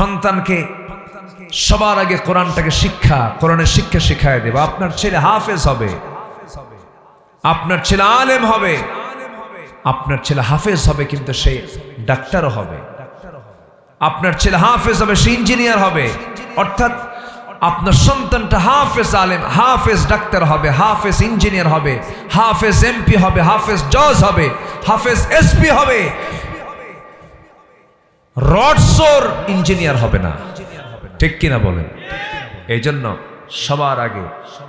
সন্তানকে সবার আগে কোরআনটাকে শিক্ষা, কোরআনের শিক্ষা শিখায় দেব। আপনার ছেলে হাফেজ হবে। আপনার ছেলে আলেম হবে। আপনার ছেলে হাফেজ হবে, কিন্তু সে ডাক্তারও হবে। আপনার ছেলে হাফেজ হবে, সে ইঞ্জিনিয়ার হবে। অর্থাৎ আপনার সন্তানটা হাফেজ আলেম, হাফেজ ডাক্তার হবে, হাফেজ ইঞ্জিনিয়ার হবে, হাফেজ এমপি হবে, হাফেজ জজ হবে, হাফেজ এসপি হবে। রডসোর ইঞ্জিনিয়ার হবে না। ঠিক কিনা বলেন? এই জন্য সবার আগে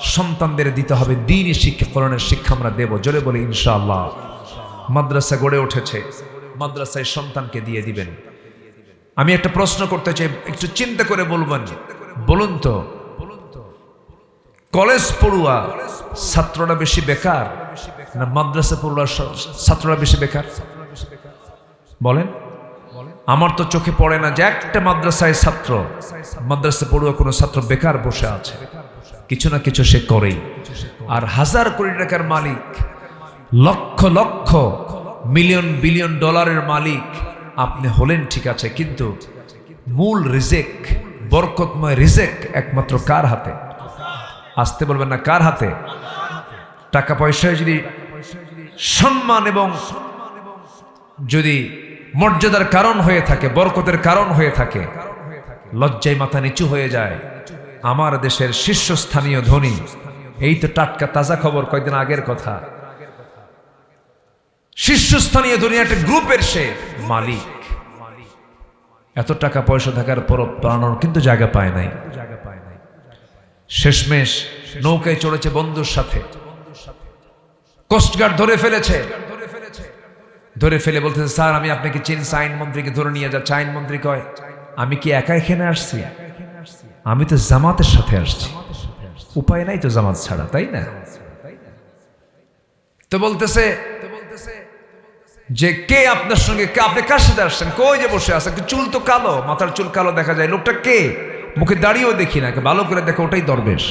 সন্তানদের দিতে হবে দিনই শিক্ষা, কোরআনের শিক্ষা আমরা দেব, জোরে বলি ইনশাআল্লাহ। মাদ্রাসা গড়ে উঠেছে, মাদ্রাসায় সন্তানকে দিয়ে দিবেন। আমি একটা প্রশ্ন করতে চাই, একটু চিন্তা করে বলবেন। বলুন তো, কলেজ পড়ুয়া ছাত্ররা বেশি বেকার না মাদ্রাসা পড়ুয়া ছাত্ররা বেশি বেকার? বলেন। আমার তো চোখে পড়ে না যে একটা মাদ্রাসায় ছাত্র। মাদ্রাসা পড়ুয়া কোনো ছাত্র বেকার বসে আছে। কিছু না কিছু সে করেই। আর হাজার কোটি টাকার মালিক, লক্ষ লক্ষ মিলিয়ন বিলিয়ন ডলারের মালিক আপনি হলেন ঠিক আছে, কিন্তু মূল রিজেক, বরকতময় রিজেক একমাত্র কার হাতে? আসতে বলবেন না কার হাতে? টাকা পয়সায় যদি সম্মান এবং যদি মর্যাদার কারণ হয়ে থাকে, বরকতের কারণ হয়ে থাকে। লজ্জায় মাথা নিচু হয়ে যায়। আমার দেশের শীর্ষস্থানীয় ধনী, এই তো টাটকা তাজা খবর কয়েকদিন আগের কথা। শীর্ষস্থানীয় ধনী একটা গ্রুপের সে মালিক। এত টাকা পয়সা থাকার পর প্রাণর কিন্তু জায়গা পায় নাই। শেষমেশ নৌকায় চড়েছে বন্ধুর সাথে। কোস্টগার্ড ধরে ফেলেছে। ধরে ফেলে বলতেছে, স্যার, আমি আপনাকে চিনছি আইন মন্ত্রীকে ধরে নিয়ে যাচ্ছি। আইন মন্ত্রী কয়, আমি কি একা এখানে আসছি? আমি তো জামাতের সাথে আসছি। উপায় নাই তো জামাত ছাড়া, তাই না? তো বলতেছে, যে কে আপনার সঙ্গে, কে, আপনি কার সাথে আসছেন? কই যে বসে আছে চুল তো কালো, মাথার চুল কালো দেখা যায়। লোকটা কে? মুখে দাঁড়িয়েও দেখি না ভালো করে দেখো, ওটাই দরবেশ।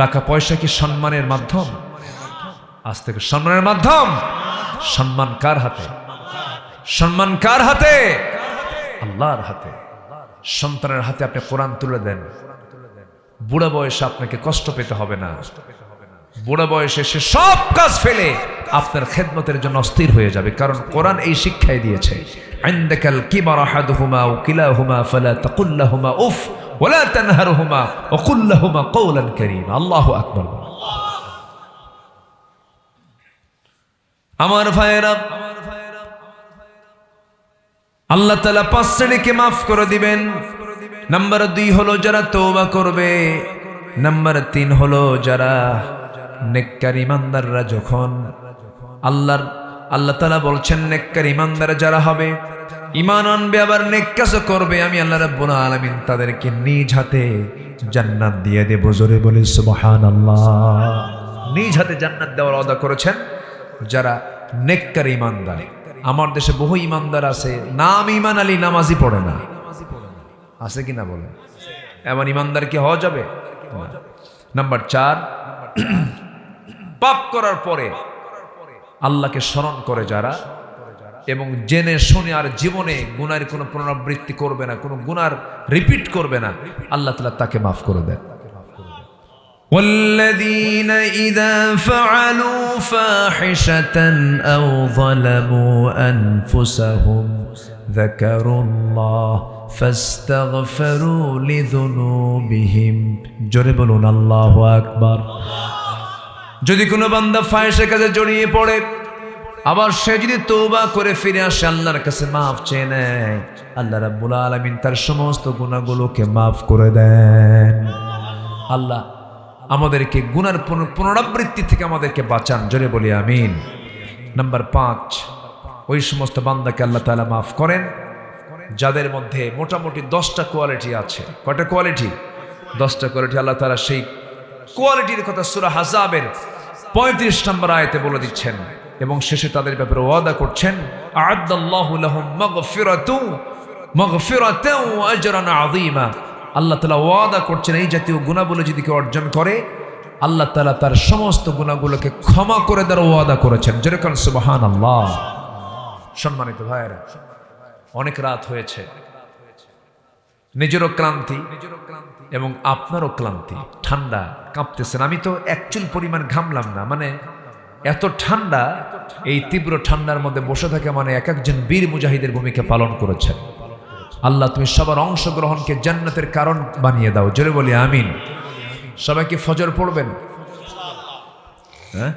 টাকা পয়সা কি সম্মানের মাধ্যম? আজ থেকে সম্মানের মাধ্যম? সম্মান কার হাতে? সম্মান কার হাতে? আল্লাহর হাতে। সন্তানের হাতে আপনি কোরআন তুলে দেন। বুড়া বয়সে আপনাকে কষ্ট পেতে হবে না। বুড়া বয়সে সে সব কাজ ফেলে আপনার খেদমতের জন্য অস্থির হয়ে যাবে, কারণ কোরআন এই শিক্ষাই দিয়েছে। আইন্দাকাল কিবার আহাদুহুমা ও কিলাহুমা ফালা তাকুল্লাহুমা উফ ওলা তানহারহুমা ও কুল্লাহুমা কওলান কারীম। আল্লাহু আকবার আমার আল্লাহ তালা পাঁচ শ্রেণীকে মাফ করে দিবেন। নাম্বার দুই হলো যারা তৌবা করবে। নাম্বার তিন হলো যারা নেককার ইমানদাররা যখন আল্লাহর আল্লাহ তালা বলছেন, নেককার ইমানদার যারা হবে ইমান আনবে, আবার নেককাজও করবে, আমি আল্লাহ রাব্বুল আলামিন তাদেরকে নিজ হাতে জান্নাত দিয়ে দেব। জোরে বলি, সুবহানাল্লাহ। নিজ হাতে জান্নাত দেওয়ার ওয়াদা করেছেন যারা নেককার ইমানদার আমার দেশে বহু ইমানদার আছে, নাম ইমান আলী নামাজি পড়ে না। আছে কি না বলেন? এমন ইমানদার কি হওয়া যাবে? নাম্বার চার, পাপ করার পরে আল্লাহকে স্মরণ করে যারা এবং জেনে শুনে আর জীবনে গুনার কোনো পুনরাবৃত্তি করবে না কোনো গুনার রিপিট করবে না আল্লাহ তালা তাকে মাফ করে দেন والذين إذا فعلوا فاحشة أو ظلموا أنفسهم ذكروا الله فاستغفروا لذنوبهم جربلون الله أكبر যদি কোনো বান্দা ফায়েসের কাছে জড়িয়ে পড়ে, আবার সে যদি তৌবা করে ফিরে আসে, আল্লাহর কাছে মাফ চেয়ে নেয়। আল্লাহ রাব্বুল আলামিন তার সমস্ত গুণাগুলোকে মাফ করে দেন। আল্লাহ আমাদেরকে গুনার পুন- পুনরাবৃত্তি থেকে আমাদেরকে বাঁচান। জোরে বলি, আমিন। নাম্বার পাঁচ, ওই সমস্ত বান্দাকে আল্লাহ তাআলা মাফ করেন, যাদের মধ্যে মোটামুটি দশটা কোয়ালিটি আছে। কয়টা কোয়ালিটি? দশটা কোয়ালিটি আল্লাহ তাআলা সেই কোয়ালিটির কথা সুরা হাজাবের পঁয়ত্রিশ নম্বর আয়তে বলে দিচ্ছেন, এবং শেষে তাদের ব্যাপারে ওয়াদা করছেন আল্লাহ তাআলা ওয়াদা করছেন, এই জাতীয় গুণাবলী যদি কেউ অর্জন করে, আল্লাহ তাআলা তার সমস্ত গুণাগুলোকে ক্ষমা করে দেওয়ার ওয়াদা করেছেন। যেরকম সুবহানাল্লাহ। সম্মানিত ভাইয়েরা, অনেক রাত হয়েছে। নিজেরও ক্লান্তি এবং আপনারও ক্লান্তি। ঠান্ডা কাঁপতেছেন আমি তো অ্যাকচুয়াল পরিমাণ ঘামলাম না। মানে এত ঠান্ডা, এই তীব্র ঠান্ডার মধ্যে বসে থাকে মানে এক একজন বীর মুজাহিদের ভূমিকা পালন করেছেন। আল্লাহ, তুমি সবার অংশগ্রহণকে জান্নাতের কারণ বানিয়ে দাও। জোরে বলি, আমিন। সবাই কি ফজর পড়বেন? হ্যাঁ?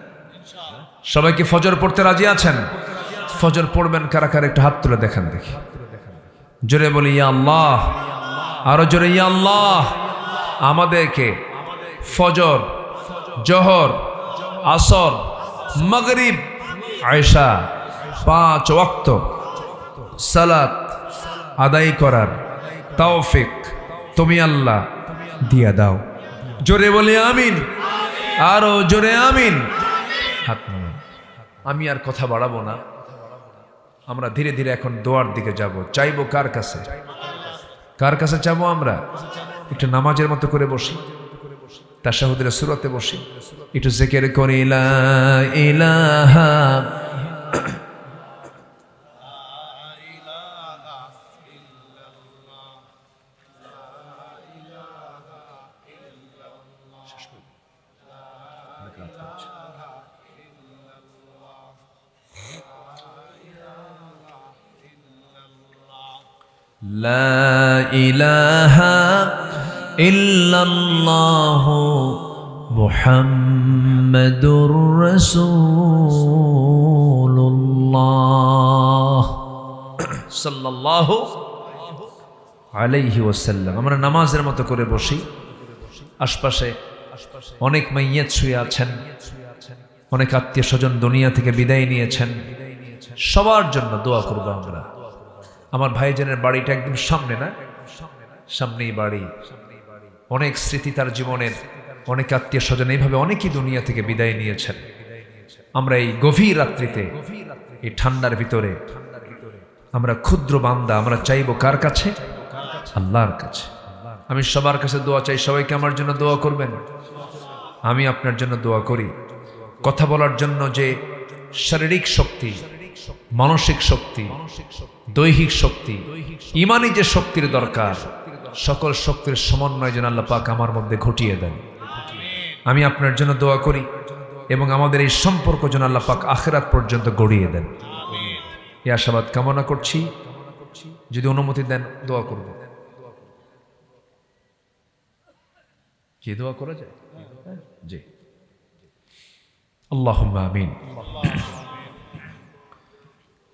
সবাই কি ফজর পড়তে রাজি আছেন? ফজর পড়বেন কারা কারা? একটু হাত তুলে দেখেন দেখি। জোরে বলি আল্লাহ। আরও জোরে আল্লাহ, আমাদেরকে ফজর, জহর, আসর, মগরিব আয়সা পাঁচ ওয়াক্ত সালাত আদায় করার তৌফিক তুমি আল্লাহ দিয়া দাও। জোরে বলে, আমিন। আরও জোরে, আমিন। হাত। আমি আর কথা বাড়াবো না। আমরা ধীরে ধীরে এখন দোয়ার দিকে যাব। চাইব কার কাছে? কার কাছে যাব আমরা? একটু নামাজের মতো করে বসি। তার সাহুদের সুরতে বসি। একটু জেকের করি, লা ইলাহা لا إله إلا الله محمد رسول الله صلى الله আলাইহি ওয়াসাল্লাম আমরা নামাজের মতো করে বসি আশপাশে অনেক মাইয়াত শুয়ে আছেন অনেক আত্মীয় স্বজন দুনিয়া থেকে বিদায় নিয়েছেন সবার জন্য দোয়া করবো আমরা আমার ভাইজানের বাড়িটা একদম সামনে না? সামনেই বাড়ি। অনেক স্মৃতি তার জীবনের, অনেক আত্মীয় স্বজন এইভাবে অনেকই দুনিয়া থেকে বিদায় নিয়েছেন। আমরা এই গভীর রাত্রিতে, এই ঠান্ডার ভিতরে, আমরা ক্ষুদ্র বান্দা, আমরা চাইব কার কাছে? আল্লাহর কাছে। আমি সবার কাছে দোয়া চাই, সবাইকে আমার জন্য দোয়া করবেন। আমি আপনার জন্য দোয়া করি। কথা বলার জন্য যে শারীরিক শক্তি মানসিক শক্তি, দৈহিক শক্তি, ইমানই যে শক্তির দরকার, সকল শক্তির সমন্বয় যেন আল্লাহ পাক আমার মধ্যে ঘটিয়ে দেন। আমি আপনার জন্য দোয়া করি এবং আমাদের এই সম্পর্ক যেন আল্লাহ পাক আখেরাত পর্যন্ত গড়িয়ে দেন। এই আশাবাদ কামনা করছি। যদি অনুমতি দেন, দোয়া করব। কি দোয়া করা যায়? জি। আল্লাহ আমিন।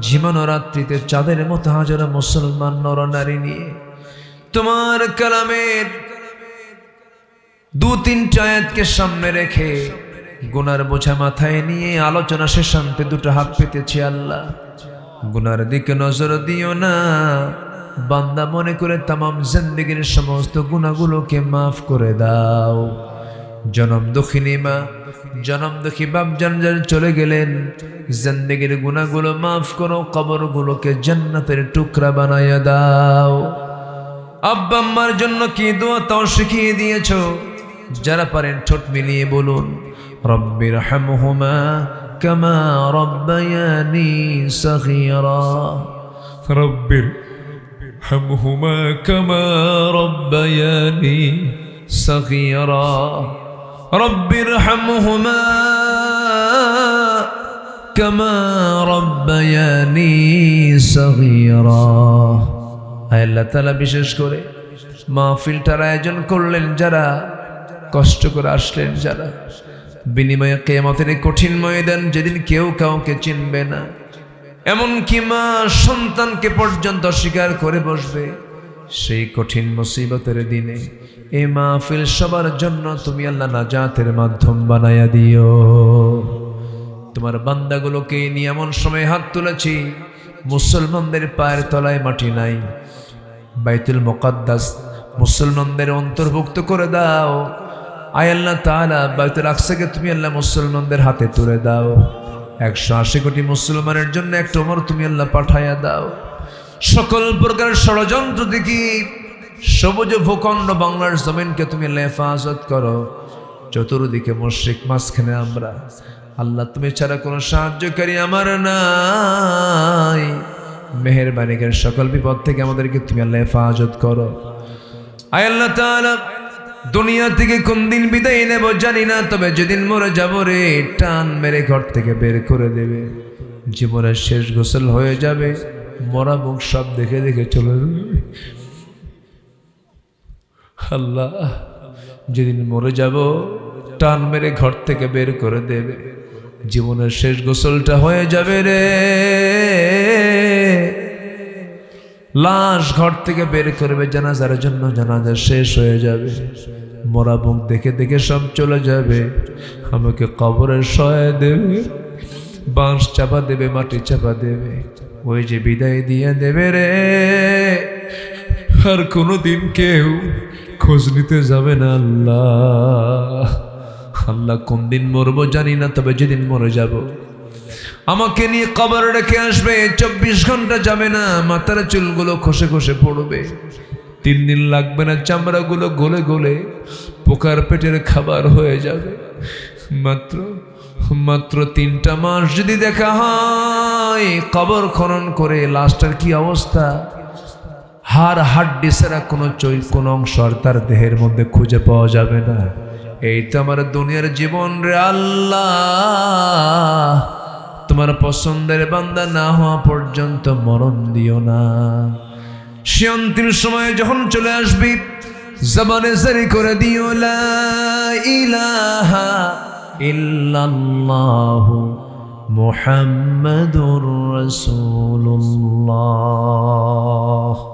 জীবন রাত্রিতে চাঁদের মতো হাজারা মুসলমান নর নারী নিয়ে তোমার কালামের দু তিনটা আয়াতকে সামনে রেখে গুনার বোঝা মাথায় নিয়ে আলোচনা শেষান্তে দুটো হাত পেতেছি আল্লাহ। গুনার দিকে নজর দিও না। বান্দা মনে করে তামাম জিন্দিগির সমস্ত গুণাগুলোকে মাফ করে দাও। জনম দক্ষিণী মা, জনম দুঃখী বাপ জানজার চলে গেলেন। জিন্দগির গুণাগুলো মাফ করো, কবরগুলোকে জান্নাতের টুকরা বানাইয়া দাও। আব্বা আম্মার জন্য কি দোয়া তাও শিখিয়ে দিয়েছ? যারা পারেন ঠোঁট মিলিয়ে বলুন রব্বির হামহুমা কামা রব্বায়ানি সগীরা। রব্বির হামহুমা কামা রব্বায়ানি সগীরা। رب ارحمهما كما ربياني صغيرا আল্লাহ তালা বিশেষ করে মাহফিলটার আয়োজন করলেন যারা কষ্ট করে আসলেন যারা বিনিময়ে কেমতের কঠিন ময়দান যেদিন কেউ কাউকে চিনবে না এমনকি মা সন্তানকে পর্যন্ত স্বীকার করে বসবে সেই কঠিন মুসিবতের দিনে এই মাহফিল সবার জন্য তুমি আল্লাহ নাজাতের মাধ্যম বানায়া দিও। তোমার বান্দাগুলোকে নিয়ে এমন সময় হাত তুলেছি, মুসলমানদের পায়ের তলায় মাটি নাই। বাইতুল মোকাদ্দাস মুসলমানদের অন্তর্ভুক্ত করে দাও। আয় আল্লাহ তাআলা, বাইতুল আকসাকে তুমি আল্লাহ মুসলমানদের হাতে তুলে দাও। একশো আশি কোটি মুসলমানের জন্য একটা ওমর তুমি আল্লাহ পাঠাইয়া দাও। সকল প্রকার ষড়যন্ত্র থেকে সবুজ ভূখণ্ড বাংলার জমিনকে তুমি আল্লাহ হেফাজত করো। চতুর্দিকে মুশ্রিক মাঝখানে আমরা। আল্লাহ, তুমি ছাড়া কোনো সাহায্যকারী আমার নাই। মেহেরবানি করে সকল বিপদ থেকে আমাদেরকে তুমি আল্লাহ হেফাজত করো। আয় আল্লাহ তাআলা, দুনিয়া থেকে কোন দিন বিদায় নেব জানি না, তবে যেদিন মরে যাব রে, টান মেরে ঘর থেকে বের করে দেবে। জীবনের শেষ গোসল হয়ে যাবে। মরা মুখ সব দেখে দেখে চলে যাবে। আল্লাহ যেদিন মরে যাব, টান মেরে ঘর থেকে বের করে দেবে। জীবনের শেষ গোসলটা হয়ে যাবে রে। লাশ ঘর থেকে বের করবে, জানাজার জন্য জানাজা শেষ হয়ে যাবে। মরা মুখ দেখে দেখে সব চলে যাবে। আমাকে কবরের সয় দেবে, বাঁশ চাপা দেবে, মাটি চাপা দেবে। ওই যে বিদায় দিয়ে দেবে রে। আর কোনো দিন কেউ খোঁজ নিতে যাবে না আল্লাহ। আল্লাহ কোন দিন মরবো জানি না, তবে যেদিন মরে যাব। আমাকে নিয়ে কবর রেখে আসবে, চব্বিশ ঘণ্টা যাবে না, মাথার চুলগুলো খসে খসে পড়বে। তিন দিন লাগবে না, চামড়াগুলো গলে গলে পোকার পেটের খাবার হয়ে যাবে। মাত্র মাত্র তিনটা মাস যদি দেখা হয়, কবর খনন করে লাস্টার কি অবস্থা? হাড় হাড্ডি ছাড়া কোনো চৈ কোনো অংশ আর তার দেহের মধ্যে খুঁজে পাওয়া যাবে না। এই তো আমার দুনিয়ার জীবন রে আল্লাহ। তোমার পছন্দের বান্দা না হওয়া পর্যন্ত মরণ দিও না। সে অন্তিম সময়ে যখন চলে আসবি, জবানে জারি করে দিও, লা ইলাহা ইল্লাল্লাহু মুহাম্মাদুর রাসূলুল্লাহ।